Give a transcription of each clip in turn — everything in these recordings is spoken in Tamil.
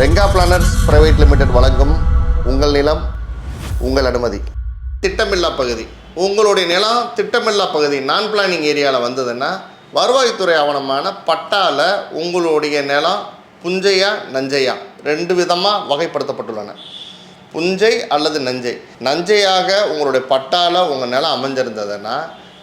ரெங்கா பிளானர்ஸ் பிரைவேட் லிமிடெட் வழங்கும் உங்கள் நிலம் உங்கள் அனுமதி. திட்டமில்லா பகுதி. உங்களுடைய நிலம் திட்டமில்லா பகுதி. நான் பிளானிங் ஏரியாவில் வந்ததுன்னா வருவாய்த்துறை ஆவணமான பட்டால உங்களுடைய நிலம் புஞ்சையா நஞ்சையா ரெண்டு விதமாக வகைப்படுத்தப்பட்டுள்ளன. புஞ்சை அல்லது நஞ்சை. நஞ்சையாக உங்களுடைய பட்டால உங்கள் நிலம் அமைஞ்சிருந்ததுன்னா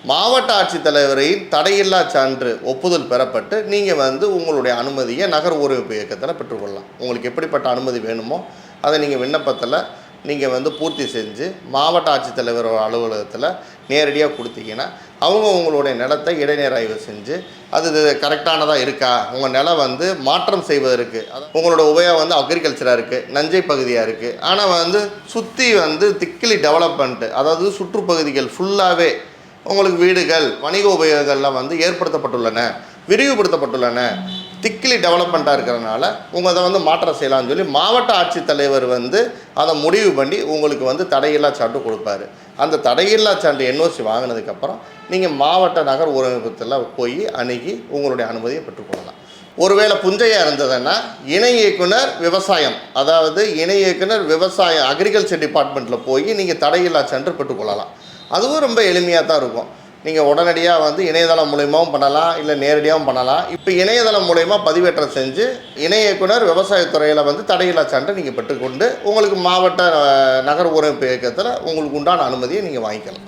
மாவட்ட ஆட்சித்தலைவரின் தடையில்லா சான்று ஒப்புதல் பெறப்பட்டு நீங்கள் வந்து உங்களுடைய அனுமதியை நகர் ஊரமைப்பு இயக்கத்தில் பெற்றுக்கொள்ளலாம். உங்களுக்கு எப்படிப்பட்ட அனுமதி வேணுமோ அதை நீங்கள் விண்ணப்பத்தில் நீங்கள் வந்து பூர்த்தி செஞ்சு மாவட்ட ஆட்சித்தலைவர் அலுவலகத்தில் நேரடியாக கொடுத்தீங்கன்னா அவங்க உங்களுடைய நிலத்தை இடைநேராய்வு செஞ்சு அது கரெக்டானதாக இருக்கா? உங்கள் நிலம் வந்து மாற்றம் செய்வதற்கு உங்களோட உபயோகம் வந்து அக்ரிகல்ச்சராக இருக்குது நஞ்சை பகுதியாக இருக்குது ஆனால் வந்து சுற்றி வந்து திக்கிலி டெவலப்மெண்ட்டு அதாவது சுற்றுப்பகுதிகள் ஃபுல்லாகவே உங்களுக்கு வீடுகள் வணிக உபயோகங்கள்லாம் வந்து ஏற்படுத்தப்பட்டுள்ளன விரிவுபடுத்தப்பட்டுள்ளன திக்கிலி டெவலப்மெண்ட்டாக இருக்கிறனால உங்கள் அதை வந்து மாற்றம் செய்யலாம்னு சொல்லி மாவட்ட ஆட்சித்தலைவர் வந்து அதை முடிவு பண்ணி உங்களுக்கு வந்து தடையில்லா சான்று கொடுப்பாரு. அந்த தடையில்லா சான்று என்ஓசி வாங்கினதுக்கப்புறம் நீங்கள் மாவட்ட நகர் ஊரகத்தில் போய் அணுகி உங்களுடைய அனுமதியை பெற்றுக்கொள்ளலாம் ஒருவேளை புஞ்சையாக இருந்ததுன்னா இணை இயக்குனர் விவசாயம் அதாவது இணை இயக்குனர் விவசாயம் அக்ரிகல்ச்சர் டிபார்ட்மெண்ட்டில் போய் நீங்கள் தடையில்லா சான்று பெற்றுக்கொள்ளலாம் அதுவும் ரொம்ப எளிமையாக தான் இருக்கும். நீங்கள் உடனடியாக வந்து இணையதளம் மூலயமாவும் பண்ணலாம் இல்லை நேரடியாகவும் பண்ணலாம். இப்போ இணையதளம் மூலயமா பதிவேற்றம் செஞ்சு இணை இயக்குனர் விவசாயத்துறையில் வந்து தடையில்லா சான்றை நீங்கள் பெற்றுக்கொண்டு உங்களுக்கு மாவட்ட நகர்ப்புற இயக்கத்தில் உங்களுக்கு உண்டான அனுமதியை நீங்கள் வாங்கிக்கலாம்.